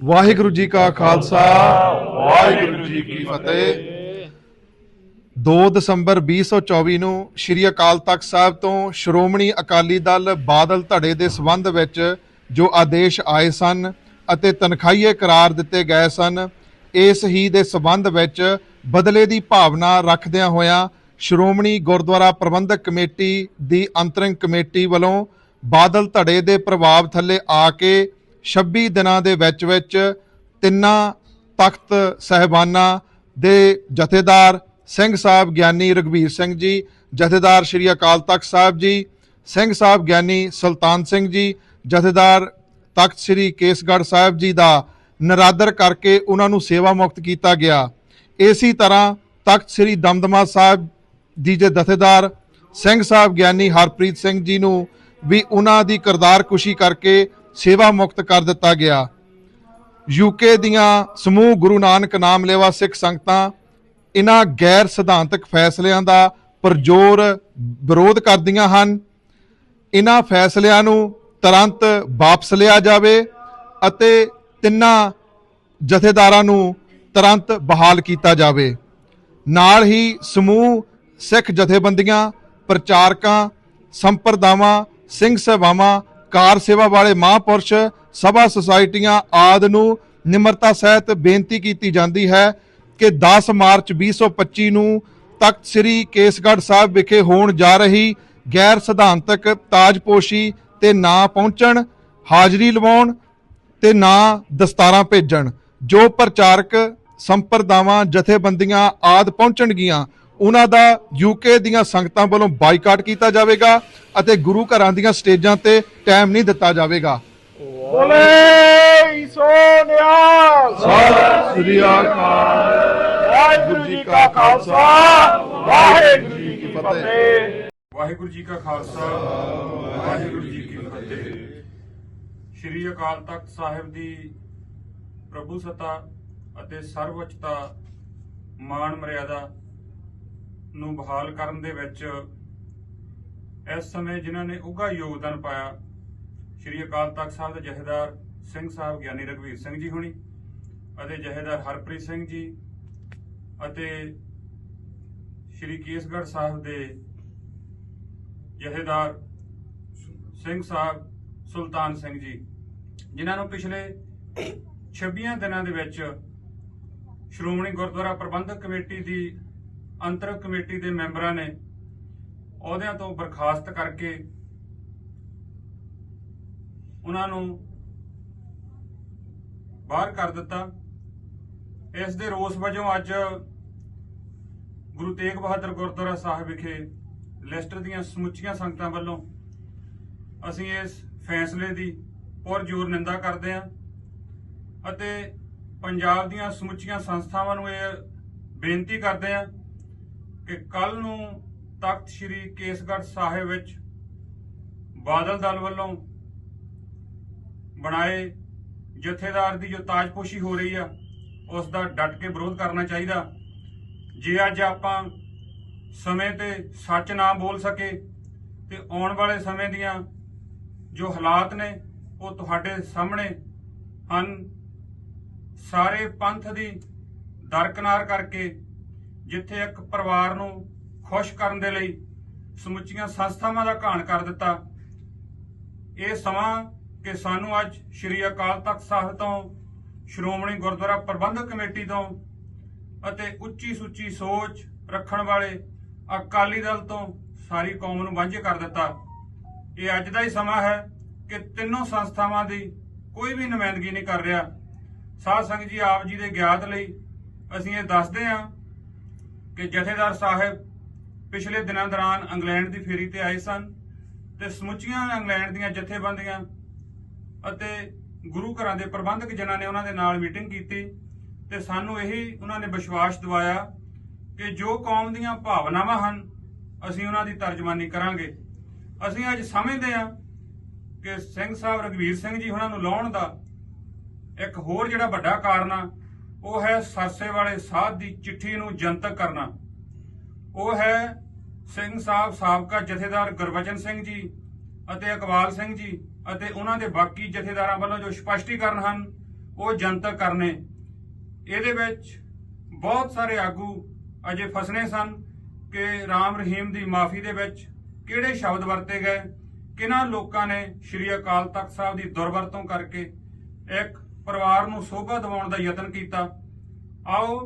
ਵਾਹਿਗੁਰੂ ਜੀ ਕਾ ਖਾਲਸਾ। ਵਾਹਿਗੁਰੂ ਜੀ ਕੀ ਫਤਿਹ। 2 ਦਸੰਬਰ 2024 ਨੂੰ ਸ਼੍ਰੀ ਅਕਾਲ ਤਖਤ ਸਾਹਿਬ ਤੋਂ ਸ਼੍ਰੋਮਣੀ ਅਕਾਲੀ ਦਲ ਬਾਦਲ ਧੜੇ ਦੇ ਸਬੰਧ ਵਿੱਚ ਜੋ ਆਦੇਸ਼ ਆਏ ਸਨ ਅਤੇ ਤਨਖਾਹੀਏ ਕਰਾਰ ਦਿੱਤੇ ਗਏ ਸਨ ਇਸ ਹੀ ਦੇ ਸਬੰਧ ਵਿੱਚ ਬਦਲੇ ਦੀ ਭਾਵਨਾ ਰੱਖਦਿਆਂ ਹੋਇਆਂ ਸ਼੍ਰੋਮਣੀ ਗੁਰਦੁਆਰਾ ਪ੍ਰਬੰਧਕ ਕਮੇਟੀ ਦੀ ਅੰਤਰਿਮ ਕਮੇਟੀ ਵੱਲੋਂ ਬਾਦਲ ਧੜੇ ਦੇ ਪ੍ਰਭਾਵ ਥੱਲੇ ਆ ਕੇ 26 ਦਿਨਾਂ ਦੇ ਵਿੱਚ ਵਿੱਚ ਤਿੰਨਾਂ ਤਖਤ ਸਹਿਬਾਨਾਂ ਦੇ ਜਥੇਦਾਰ ਸਿੰਘ ਸਾਹਿਬ ਗਿਆਨੀ ਰਗਵੀਰ ਸਿੰਘ ਜੀ, ਜਥੇਦਾਰ ਸ਼੍ਰੀ ਅਕਾਲ ਤਖਤ ਸਾਹਿਬ ਜੀ, ਸਿੰਘ ਸਾਹਿਬ ਗਿਆਨੀ ਸੁਲਤਾਨ ਸਿੰਘ ਜੀ, ਜਥੇਦਾਰ ਤਖਤ ਸ੍ਰੀ ਕੇਸਗੜ੍ਹ ਸਾਹਿਬ ਜੀ ਦਾ ਨਰਾਦਰ ਕਰਕੇ ਉਹਨਾਂ ਨੂੰ ਸੇਵਾ ਮੁਕਤ ਕੀਤਾ ਗਿਆ। ਇਸੇ ਤਰ੍ਹਾਂ ਤਖਤ ਸ੍ਰੀ ਦਮਦਮਾ ਸਾਹਿਬ ਦੀ ਜੇ ਜਥੇਦਾਰ ਸਿੰਘ ਸਾਹਿਬ ਗਿਆਨੀ ਹਰਪ੍ਰੀਤ ਸਿੰਘ ਜੀ ਨੂੰ ਵੀ ਉਹਨਾਂ ਦੀ ਕਰਤਾਰ ਕੁਸ਼ੀ ਕਰਕੇ ਸੇਵਾ ਮੁਕਤ ਕਰ ਦਿੱਤਾ ਗਿਆ। ਯੂਕੇ ਦੀਆਂ ਸਮੂਹ ਗੁਰੂ ਨਾਨਕ ਨਾਮ ਲੇਵਾ ਸਿੱਖ ਸੰਗਤਾਂ ਇਹਨਾਂ ਗੈਰ ਸਿਧਾਂਤਕ ਫੈਸਲਿਆਂ ਦਾ ਪਰਜੋਰ ਵਿਰੋਧ ਕਰਦੀਆਂ ਹਨ। ਇਹਨਾਂ ਫੈਸਲਿਆਂ ਨੂੰ ਤੁਰੰਤ ਵਾਪਸ ਲਿਆ ਜਾਵੇ ਅਤੇ ਤਿੰਨਾਂ ਜਥੇਦਾਰਾਂ ਨੂੰ ਤੁਰੰਤ ਬਹਾਲ ਕੀਤਾ ਜਾਵੇ। ਨਾਲ ਹੀ ਸਮੂਹ ਸਿੱਖ ਜਥੇਬੰਦੀਆਂ, ਪ੍ਰਚਾਰਕਾਂ, ਸੰਪਰਦਾਵਾਂ, ਸਿੰਘ ਸਭਾਵਾਂ ਕਾਰ ਸੇਵਾ ਵਾਲੇ ਮਹਾਂਪੁਰਸ਼, ਸਭਾ ਸੁਸਾਇਟੀਆਂ ਆਦ ਨੂੰ ਨਿਮਰਤਾ ਸਹਿਤ ਬੇਨਤੀ ਕੀਤੀ ਜਾਂਦੀ ਹੈ ਕਿ 10 ਮਾਰਚ 2025 ਨੂੰ ਤਖਤ ਸ੍ਰੀ ਕੇਸਗੜ੍ਹ ਸਾਹਿਬ ਵਿਖੇ ਹੋਣ ਜਾ ਰਹੀ ਗੈਰ ਸਿਧਾਂਤਕ ਤਾਜਪੋਸ਼ੀ ਤੇ ਨਾ ਪਹੁੰਚਣ, ਹਾਜ਼ਰੀ ਲਵਾਉਣ ਤੇ ਨਾ ਦਸਤਾਰਾਂ ਭੇਜਣ, ਜੋ ਪ੍ਰਚਾਰਕ ਸੰਪਰਦਾਵਾਂ, ਜਥੇਬੰਦੀਆਂ ਆਦ ਪਹੁੰਚਣਗੀਆਂ ਉਹਨਾਂ ਦਾ ਯੂਕੇ ਦੀਆਂ ਸੰਗਤਾਂ ਵੱਲੋਂ ਬਾਈਕਾਟ ਕੀਤਾ ਜਾਵੇਗਾ ਅਤੇ ਗੁਰੂ ਘਰਾਂ ਦੀਆਂ ਸਟੇਜਾਂ ਤੇ ਟਾਈਮ ਨਹੀਂ ਦਿੱਤਾ ਜਾਵੇਗਾ। ਬੋਲੇ ਸੋਨਿਆ ਸਤਿ ਸ੍ਰੀ ਅਕਾਲ। ਵਾਹਿਗੁਰੂ ਜੀ ਕਾ ਖਾਲਸਾ ਵਾਹਿਗੁਰੂ ਜੀ ਕੀ ਫਤਿਹ। ਵਾਹਿਗੁਰੂ ਜੀ ਕਾ ਖਾਲਸਾ ਵਾਹਿਗੁਰੂ ਜੀ ਕੀ ਫਤਿਹ। ਸ਼੍ਰੀ ਅਕਾਲ ਤਖਤ ਸਾਹਿਬ ਦੀ ਪ੍ਰਭੂ ਸਤਾ ਅਤੇ ਸਰਵਉੱਚਤਾ ਮਾਣ ਮਰਿਆਦਾ ਨੂੰ ਬਹਾਲ ਕਰਨ ਦੇ ਵਿੱਚ ਇਸ ਸਮੇਂ ਜਿਨ੍ਹਾਂ ਨੇ ਉੱਘਾ ਯੋਗਦਾਨ ਪਾਇਆ, ਸ਼੍ਰੀ ਅਕਾਲ ਤਖਤ ਸਾਹਿਬ ਦੇ ਜਥੇਦਾਰ ਸਿੰਘ ਸਾਹਿਬ ਗਿਆਨੀ ਰਘਵੀਰ ਸਿੰਘ ਜੀ ਹੁਣੀ ਅਤੇ ਜਥੇਦਾਰ ਹਰਪ੍ਰੀਤ ਸਿੰਘ ਜੀ ਅਤੇ ਸ਼੍ਰੀ ਕੇਸਗੜ੍ਹ ਸਾਹਿਬ ਦੇ ਜਥੇਦਾਰ ਸਿੰਘ ਸਾਹਿਬ ਸੁਲਤਾਨ ਸਿੰਘ ਜੀ, ਜਿਨ੍ਹਾਂ ਨੂੰ ਪਿਛਲੇ 26 ਦਿਨਾਂ ਦੇ ਵਿੱਚ ਸ਼੍ਰੋਮਣੀ ਗੁਰਦੁਆਰਾ ਪ੍ਰਬੰਧਕ ਕਮੇਟੀ ਦੀ ਅੰਤਰ ਕਮੇਟੀ ਦੇ ਮੈਂਬਰਾਂ ਨੇ ਅਹੁਦਿਆਂ ਤੋਂ ਬਰਖਾਸਤ ਕਰਕੇ ਉਹਨਾਂ ਨੂੰ ਬਾਹਰ ਕਰ ਦਿੱਤਾ। ਇਸ ਦੇ ਰੋਸ ਵਜੋਂ ਅੱਜ ਗੁਰੂ ਤੇਗ ਬਹਾਦਰ ਗੁਰਦੁਆਰਾ ਸਾਹਿਬ ਵਿਖੇ ਲਿਸਟਰ ਦੀਆਂ ਸਮੁੱਚੀਆਂ ਸੰਗਤਾਂ ਵੱਲੋਂ ਅਸੀਂ ਇਸ ਫੈਸਲੇ ਦੀ ਪੁਰਜੋਰ ਨਿੰਦਾ ਕਰਦੇ ਹਾਂ ਅਤੇ ਪੰਜਾਬ ਦੀਆਂ ਸਮੁੱਚੀਆਂ ਸੰਸਥਾਵਾਂ ਨੂੰ ਇਹ ਬੇਨਤੀ ਕਰਦੇ ਹਾਂ ਕਿ ਕੱਲ ਨੂੰ ਤਖਤ ਸ੍ਰੀ ਕੇਸਗੜ੍ਹ ਸਾਹਿਬ ਵਿੱਚ ਬਾਦਲ ਦਲ ਵੱਲੋਂ ਬਣਾਏ ਜਥੇਦਾਰ ਦੀ ਜੋ ਤਾਜਪੋਸ਼ੀ ਹੋ ਰਹੀ ਆ, ਉਸ ਦਾ ਡਟ ਕੇ ਵਿਰੋਧ ਕਰਨਾ ਚਾਹੀਦਾ। ਜੇ ਅੱਜ ਆਪਾਂ ਸਮੇਂ ਤੇ ਸੱਚ ਨਾ ਬੋਲ ਸਕੇ ਤੇ ਆਉਣ ਵਾਲੇ ਸਮੇਂ ਦੀਆਂ ਜੋ ਹਾਲਾਤ ਨੇ, ਉਹ ਤੁਹਾਡੇ ਸਾਹਮਣੇ ਹਨ। ਸਾਰੇ ਪੰਥ ਦੀ ਦਰਕਨਾਰ ਕਰਕੇ ਜਿੱਥੇ ਇੱਕ ਪਰਿਵਾਰ ਨੂੰ ਖੁਸ਼ ਕਰਨ ਦੇ ਲਈ ਸਮੁੱਚੀਆਂ ਸੰਸਥਾਵਾਂ ਦਾ ਘਾਣ ਕਰ ਦਿੱਤਾ। ਇਹ ਸਮਾਂ ਕਿ ਸਾਨੂੰ ਅੱਜ ਸ਼੍ਰੀ ਅਕਾਲ ਤਖਤ ਸਾਹਿਬ ਤੋਂ, ਸ਼੍ਰੋਮਣੀ ਗੁਰਦੁਆਰਾ ਪ੍ਰਬੰਧਕ ਕਮੇਟੀ ਤੋਂ ਅਤੇ ਉੱਚੀ ਸੁੱਚੀ ਸੋਚ ਰੱਖਣ ਵਾਲੇ ਅਕਾਲੀ ਦਲ ਤੋਂ ਸਾਰੀ ਕੌਮ ਨੂੰ ਵਾਂਝੇ ਕਰ ਦਿੱਤਾ। ਇਹ ਅੱਜ ਦਾ ਹੀ ਸਮਾਂ ਹੈ ਕਿ ਤਿੰਨੋਂ ਸੰਸਥਾਵਾਂ ਦੀ ਕੋਈ ਵੀ ਨੁਮਾਇੰਦਗੀ ਨਹੀਂ ਕਰ ਰਿਹਾ। ਸਾਧ ਸੰਗਤ ਜੀ ਆਪ ਜੀ ਦੇ ਗਿਆਤ ਲਈ ਅਸੀਂ ਇਹ ਦੱਸਦੇ ਹਾਂ ਕਿ ਜਥੇਦਾਰ ਸਾਹਿਬ ਪਿਛਲੇ ਦਿਨਾਂ ਦੌਰਾਨ ਇੰਗਲੈਂਡ ਦੀ ਫੇਰੀ ਤੇ ਆਏ ਸਨ ਤੇ ਸਮੁੱਚੀਆਂ ਇੰਗਲੈਂਡ ਦੀਆਂ ਜਥੇਬੰਦੀਆਂ ਅਤੇ ਗੁਰੂ ਘਰਾਂ ਦੇ ਪ੍ਰਬੰਧਕ ਜਨਾਂ ਨੇ ਉਹਨਾਂ ਦੇ ਨਾਲ ਮੀਟਿੰਗ ਕੀਤੀ ਤੇ ਸਾਨੂੰ ਇਹੀ ਉਹਨਾਂ ਨੇ ਵਿਸ਼ਵਾਸ ਦਿਵਾਇਆ ਕਿ ਜੋ ਕੌਮ ਦੀਆਂ ਭਾਵਨਾਵਾਂ ਹਨ, ਅਸੀਂ ਉਹਨਾਂ ਦੀ ਤਰਜਮਾਨੀ ਕਰਾਂਗੇ। ਅਸੀਂ ਅੱਜ ਸਮਝਦੇ ਹਾਂ ਕਿ ਸਿੰਘ ਸਾਹਿਬ ਰਗਵੀਰ ਸਿੰਘ ਜੀ ਉਹਨਾਂ ਨੂੰ ਲਾਉਣ ਦਾ ਇੱਕ ਹੋਰ ਜਿਹੜਾ ਵੱਡਾ ਕਾਰਨ ਆ ਉਹ ਹੈ ਸਰਸੇ ਵਾਲੇ ਸਾਧ ਦੀ ਚਿੱਠੀ ਨੂੰ ਜਨਤਕ ਕਰਨਾ। ਉਹ ਹੈ ਸਿੰਘ ਸਾਹਿਬ ਸਾਬਕਾ ਜਥੇਦਾਰ ਗੁਰਬਚਨ ਸਿੰਘ ਜੀ ਅਤੇ ਇਕਬਾਲ ਸਿੰਘ ਜੀ ਅਤੇ ਉਹਨਾਂ ਦੇ ਬਾਕੀ ਜਥੇਦਾਰਾਂ ਵੱਲੋਂ ਜੋ ਸਪਸ਼ਟੀਕਰਨ ਹਨ, ਉਹ ਜਨਤਕ ਕਰਨੇ। ਇਹਦੇ ਵਿੱਚ ਬਹੁਤ ਸਾਰੇ ਆਗੂ ਅਜੇ ਫਸਣੇ ਸਨ ਕਿ ਰਾਮ ਰਹੀਮ ਦੀ ਮਾਫੀ ਦੇ ਵਿੱਚ ਕਿਹੜੇ ਸ਼ਬਦ ਵਰਤੇ ਗਏ, ਕਿਹਨਾਂ ਲੋਕਾਂ ਨੇ ਸ਼੍ਰੀ ਅਕਾਲ ਤਖਤ ਸਾਹਿਬ ਦੀ ਦੁਰਵਰਤੋਂ ਕਰਕੇ ਇੱਕ ਪਰਿਵਾਰ ਨੂੰ ਸੋਭਾ ਦਿਵਾਉਣ ਦਾ ਯਤਨ ਕੀਤਾ। ਆਓ,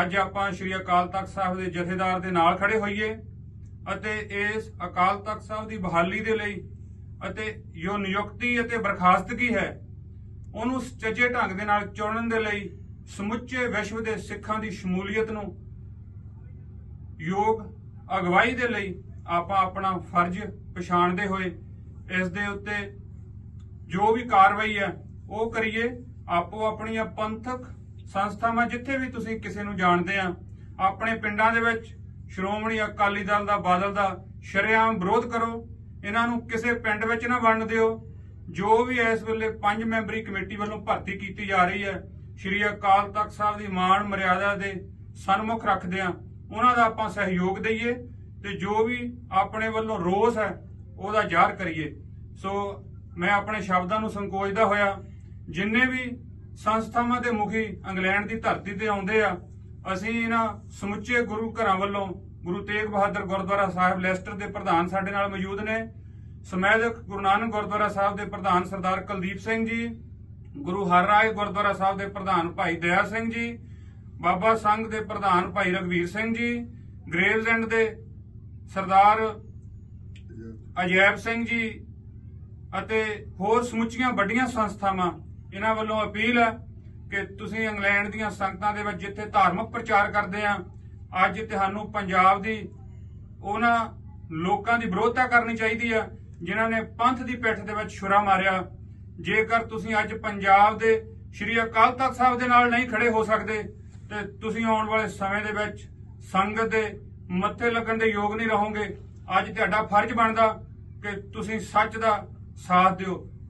ਅੱਜ ਆਪਾਂ ਸ਼੍ਰੀ ਅਕਾਲ ਤਖਤ ਸਾਹਿਬ ਦੇ ਜਥੇਦਾਰ ਦੇ ਨਾਲ ਖੜੇ ਹੋਈਏ ਅਤੇ ਇਸ ਅਕਾਲ ਤਖਤ ਸਾਹਿਬ ਦੀ ਬਹਾਲੀ ਦੇ ਲਈ ਅਤੇ ਜੋ ਨਿਯੁਕਤੀ ਅਤੇ ਬਰਖਾਸਤਗੀ ਹੈ, ਉਹਨੂੰ ਸੱਚੇ ਢੰਗ ਦੇ ਨਾਲ ਚੁਣਨ ਦੇ ਲਈ ਸਮੁੱਚੇ ਵਿਸ਼ਵ ਦੇ ਸਿੱਖਾਂ ਦੀ ਸ਼ਮੂਲੀਅਤ ਨੂੰ ਯੋਗ ਅਗਵਾਈ ਦੇ ਲਈ ਆਪਾਂ ਆਪਣਾ ਫਰਜ਼ ਪਛਾਣਦੇ ਹੋਏ ਇਸ ਦੇ ਉੱਤੇ ਜੋ ਵੀ ਕਾਰਵਾਈ ਹੈ, ਉਹ ਕਰੀਏ। ਆਪੋ ਆਪਣੀਆਂ ਪੰਥਕ ਸੰਸਥਾਵਾਂ ਜਿੱਥੇ ਵੀ ਤੁਸੀਂ ਕਿਸੇ ਨੂੰ ਜਾਣਦੇ ਆ, ਆਪਣੇ ਪਿੰਡਾਂ ਦੇ ਵਿੱਚ ਸ਼੍ਰੋਮਣੀ ਅਕਾਲੀ ਦਲ ਦਾ ਬਾਦਲ ਦਾ ਸ਼ਰੇਆਮ ਵਿਰੋਧ ਕਰੋ, ਇਹਨਾਂ ਨੂੰ ਕਿਸੇ ਪਿੰਡ ਵਿੱਚ ਨਾ ਵੰਡ ਦਿਓ। ਜੋ ਵੀ ਇਸ ਵੇਲੇ ਪੰਜ ਮੈਂਬਰੀ ਕਮੇਟੀ ਵੱਲੋਂ ਭਰਤੀ ਕੀਤੀ ਜਾ ਰਹੀ ਹੈ, ਸ਼੍ਰੀ ਅਕਾਲ ਤਖਤ ਸਾਹਿਬ ਦੀ ਮਾਣ ਮਰਿਆਦਾ ਦੇ ਸਨਮੁਖ ਰੱਖਦੇ ਆ, ਉਹਨਾਂ ਦਾ ਆਪਾਂ ਸਹਿਯੋਗ ਦਈਏ ਤੇ ਜੋ ਵੀ ਆਪਣੇ ਵੱਲੋਂ ਰੋਸ ਹੈ, ਉਹਦਾ ਜ਼ਾਹਰ ਕਰੀਏ। ਸੋ ਮੈਂ ਆਪਣੇ ਸ਼ਬਦਾਂ ਨੂੰ ਸੰਕੋਚਦਾ ਹੋਇਆ ਜਿੰਨੇ ਵੀ ਸੰਸਥਾਵਾਂ ਦੇ ਮੁਖੀ ਇੰਗਲੈਂਡ ਦੀ ਧਰਤੀ ਤੇ ਆਉਂਦੇ ਆ, ਅਸੀਂ ਇਹਨਾਂ ਸਮੁੱਚੇ ਗੁਰੂ ਘਰਾਂ ਵੱਲੋਂ ਗੁਰੂ ਤੇਗ ਬਹਾਦਰ ਗੁਰਦੁਆਰਾ ਸਾਹਿਬ ਲੈਸਟਰ ਦੇ ਪ੍ਰਧਾਨ ਸਾਡੇ ਨਾਲ ਮੌਜੂਦ ਨੇ। ਸਮੈਦਕ ਗੁਰੂ ਨਾਨਕ ਗੁਰਦੁਆਰਾ ਸਾਹਿਬ ਦੇ ਪ੍ਰਧਾਨ ਸਰਦਾਰ ਕੁਲਦੀਪ ਸਿੰਘ ਜੀ, ਗੁਰੂ ਹਰ ਰਾਏ ਗੁਰਦੁਆਰਾ ਸਾਹਿਬ ਦੇ ਪ੍ਰਧਾਨ ਭਾਈ ਦਇਆ ਸਿੰਘ ਜੀ, ਬਾਬਾ ਸੰਘ ਦੇ ਪ੍ਰਧਾਨ ਭਾਈ ਰਗਵੀਰ ਸਿੰਘ ਜੀ, ਗ੍ਰੇਵਜ਼ ਦੇ ਸਰਦਾਰ ਅਜੈਬ ਸਿੰਘ ਜੀ ਅਤੇ ਹੋਰ ਸਮੁੱਚੀਆਂ ਵੱਡੀਆਂ ਸੰਸਥਾਵਾਂ ਇਹਨਾਂ ਵੱਲੋਂ ਅਪੀਲ ਹੈ ਕਿ ਤੁਸੀਂ ਇੰਗਲੈਂਡ ਦੀਆਂ ਸੰਗਤਾਂ ਦੇ ਵਿੱਚ ਜਿੱਥੇ ਧਾਰਮਿਕ ਪ੍ਰਚਾਰ ਕਰਦੇ ਆ, ਅੱਜ ਤੁਹਾਨੂੰ ਪੰਜਾਬ ਦੀ ਉਹਨਾਂ ਲੋਕਾਂ ਦੀ ਵਿਰੋਧਤਾ ਕਰਨੀ ਚਾਹੀਦੀ ਆ, ਜਿਨ੍ਹਾਂ ਨੇ ਪੰਥ ਦੀ ਪਿੱਠ ਦੇ ਵਿੱਚ ਛੁਰਾ ਮਾਰਿਆ। ਜੇਕਰ ਤੁਸੀਂ ਅੱਜ ਪੰਜਾਬ ਦੇ ਸ਼੍ਰੀ ਅਕਾਲ ਤਖਤ ਸਾਹਿਬ ਦੇ ਨਾਲ ਨਹੀਂ ਖੜੇ ਹੋ ਸਕਦੇ, ਤੇ ਤੁਸੀਂ ਆਉਣ ਵਾਲੇ ਸਮੇਂ ਦੇ ਵਿੱਚ ਸੰਗਤ ਦੇ ਮੱਥੇ ਲੱਗਣ ਦੇ ਯੋਗ ਨਹੀਂ ਰਹੋਗੇ। ਅੱਜ ਤੁਹਾਡਾ ਫਰਜ਼ ਬਣਦਾ ਕਿ ਤੁਸੀਂ ਸੱਚ ਦਾ ਸਾਥ ਦਿਓ।